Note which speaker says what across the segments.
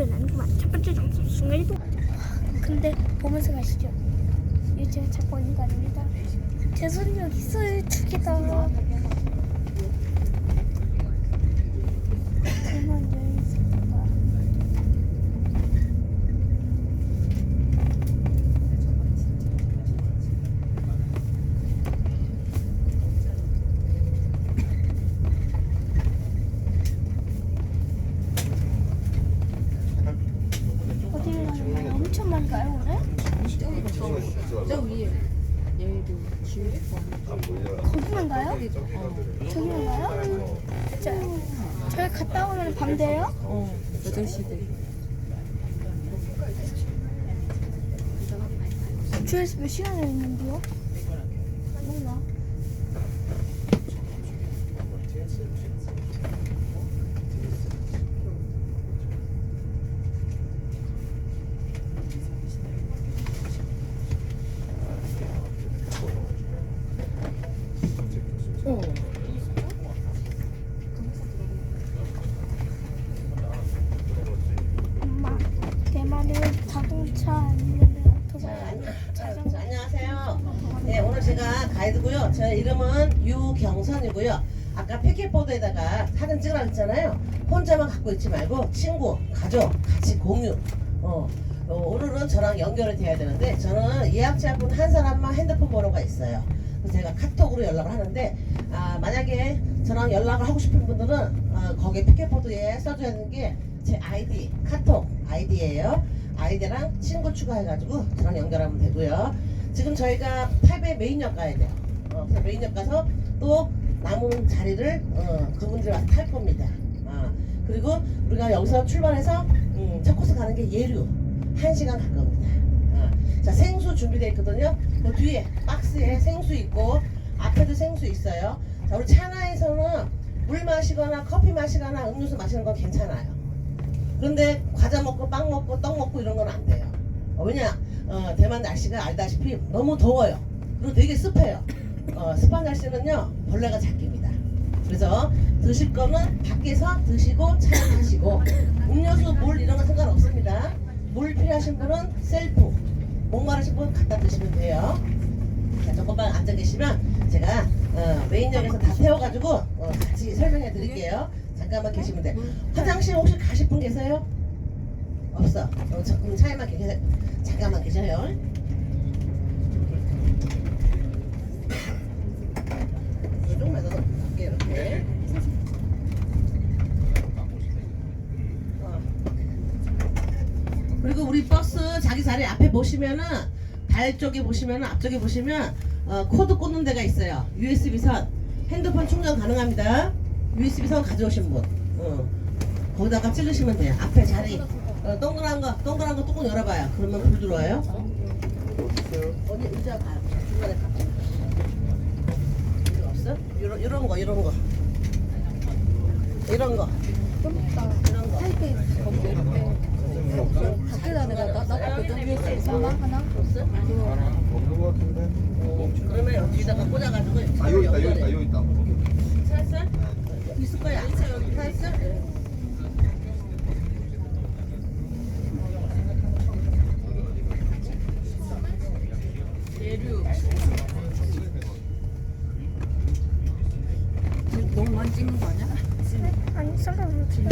Speaker 1: 목표는 아니구만. 첫 번째 장소 순간이동. 근데 보면서 가시죠. 제가 잡고 있는 거 아닙니다. 제 손이 여기 있어요. 두 개다. 그만 여기 있습니다. 어디를 가는 거예요? 엄청 많이 가요 오늘?
Speaker 2: 저 위에 얘도
Speaker 1: 거기만 가요? 저기만 가요? 저, 저기 갔다 오면 밤 돼요?
Speaker 2: 어 8시 돼
Speaker 1: 주에서 몇 시간을 있는데요? 몰라.
Speaker 2: 어.
Speaker 1: 엄마, 대만은 자동차 아니면 오토바이 자전거
Speaker 3: 안녕하세요. 네, 오늘 제 가 가이드고요. 제 이름은 유경선이고요. 아까 패킷보드에다가 사진 찍으라 했잖아요. 혼자만 갖고 있지 말고 친구, 가족 같이 공유. 어, 어, 오늘은 저랑 연결이 돼야 되는데 저는 예약자분 한 사람만 핸드폰 번호가 있어요. 그래서 제가 카톡으로 연락을 하는데 아, 만약에 저랑 연락을 하고 싶은 분들은 어, 거기 패킷보드에 써줘야 되는 게 제 아이디, 카톡 아이디예요. 아이디랑 친구 추가해가지고 저랑 연결하면 되고요. 지금 저희가 8배 메인역 가야 돼요. 어, 그래서 메인역 가서 또 남은 자리를 어, 그분들 와서 탈 겁니다. 아, 그리고 우리가 여기서 출발해서 음, 첫 코스 가는 게 예류 1시간 갈 겁니다. 아, 자 생수 준비되어 있거든요. 그 뒤에 박스에 생수 있고 앞에도 생수 있어요. 자 우리 차나에서는 물 마시거나 커피 마시거나 음료수 마시는 건 괜찮아요. 그런데 과자 먹고 빵 먹고 떡 먹고 이런 건 안 돼요. 어, 왜냐? 어, 대만 날씨가 알다시피 너무 더워요. 그리고 되게 습해요. 어, 습한 날씨는요 벌레가 잡힙니다. 그래서 드실 거는 밖에서 드시고 차량하시고 음료수 물 이런 거 상관없습니다. 물 필요하신 분은 셀프 목마르신 분 갖다 드시면 돼요. 자, 조금만 앉아 계시면 제가 어, 메인역에서 다 태워가지고 어, 같이 설명해 드릴게요. 잠깐만 계시면 돼. 화장실 혹시 가실 분 계세요? 없어. 어, 저, 그럼 차에만 계세 잠깐만 계셔요. 조금만 더 갈게 이렇게. 어. 그리고 우리 버스 자기 자리 앞에 보시면은 발 쪽에 보시면은 앞쪽에 보시면 어, 코드 꽂는 데가 있어요. USB 선 핸드폰 충전 가능합니다. USB 선 가져오신 분. 어. 거기다가 찍으시면 돼요. 앞에 자리 어, 동그란 거 동그란 거 뚜껑 열어봐요. 그러면 불 들어와요. 언니 의자 봐. 중간에 가. 이거 없어? 이런 이런 거 이런 거 이런 거
Speaker 1: 부럽다.
Speaker 3: 이런 거.
Speaker 2: 타이페이 거기 내릴 때 밖에다 내가 나- 놔뒀거든 USB 선만 하나
Speaker 3: 없어?
Speaker 4: 없는 것 같은데?
Speaker 3: 그러면 여기다가 꽂아가지고
Speaker 4: 아 여기 있다 여기 있다 여기 있다
Speaker 3: 찾았어? 있을 거야. 찾았
Speaker 2: 너무 많이 찍는 거 아니야?
Speaker 1: 아니 상관없지.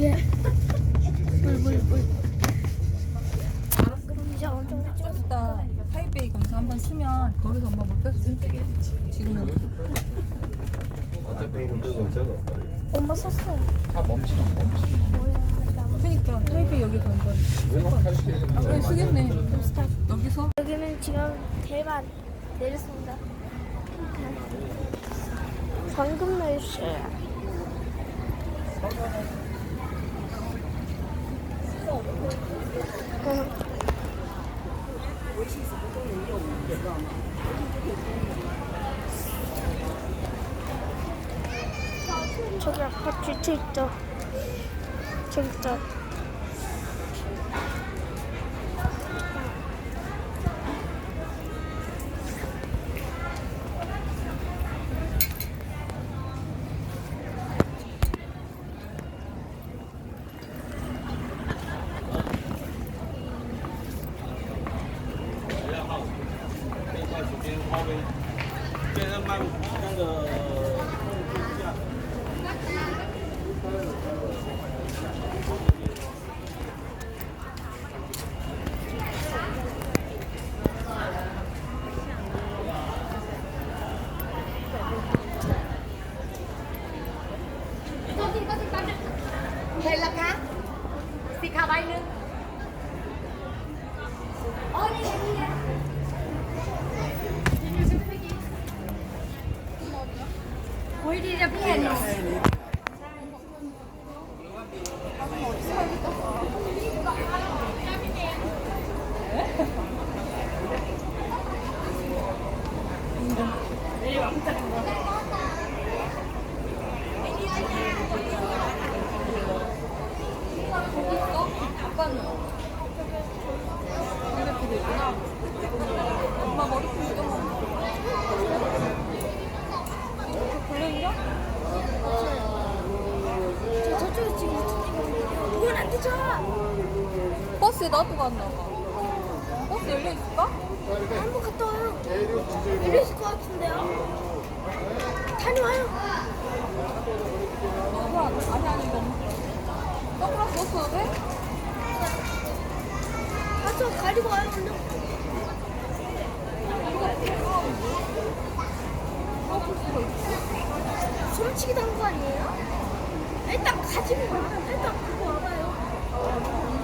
Speaker 1: 예. 물물 물. 그럼 이제 엄청 찍어.
Speaker 2: 이따 타이페이 검사 한번 쓰면 거기서 엄마 못 뺐어 지금은
Speaker 4: 어차피 운전은 저는
Speaker 1: 엄마 썼어.
Speaker 4: 다 멈추면 멈추면
Speaker 2: 그니까 타이페이 여기 건건 아 그래 쓰겠네 여기서
Speaker 1: 여기는 지금 대만 내렸습니다. 방금 내렸어요. 응. 저기 아파트 있다. 저기 있다.
Speaker 5: เห็นแล้วคะสีขาวใบหนึ่งอ๋อนี่ไงนี่ไงโอ้ยดีจะพี่เห็น
Speaker 2: 버스에 놔두고 갔나 봐. 버스 열려 있을까?
Speaker 1: 한번 갔다 와요. 열려 있을 것 같은데요. 다녀와요.
Speaker 2: 선크라스 아니 아니 이거 선크라스 없어도 돼?
Speaker 1: 가서 가지고 와요 얼른. 소리치기 당한 거 아니에요? 일단 가지고 와. 일단 갖고 와봐요.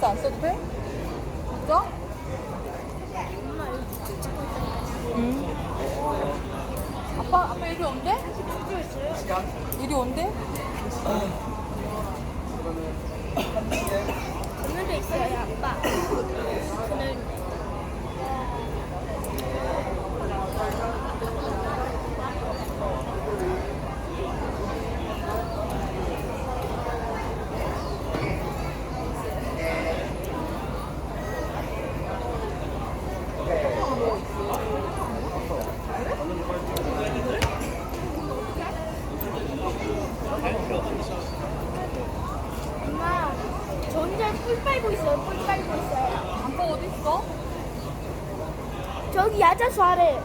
Speaker 2: 선글라스 안 써도 돼? 진짜? 응. 아빠 아빠 이리 온대? 이리 온대?
Speaker 1: 그늘에 있어요 아빠. 엄마, 저 혼자 꿀 빨고 있어요. 꿀 빨고 있어요.
Speaker 2: 아빠 어디 있어?
Speaker 1: 저기 야자수 아래.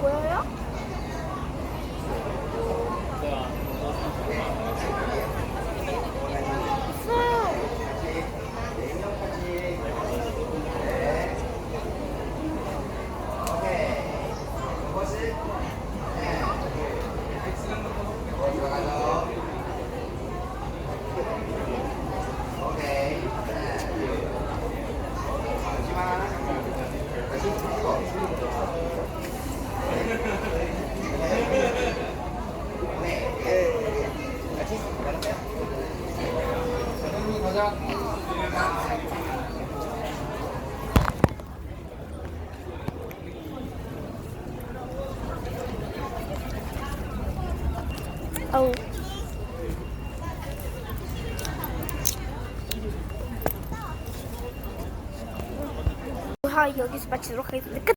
Speaker 1: 보여요? 있어요. 아우. 하 여기서 마치도록 하겠습니다. 끝.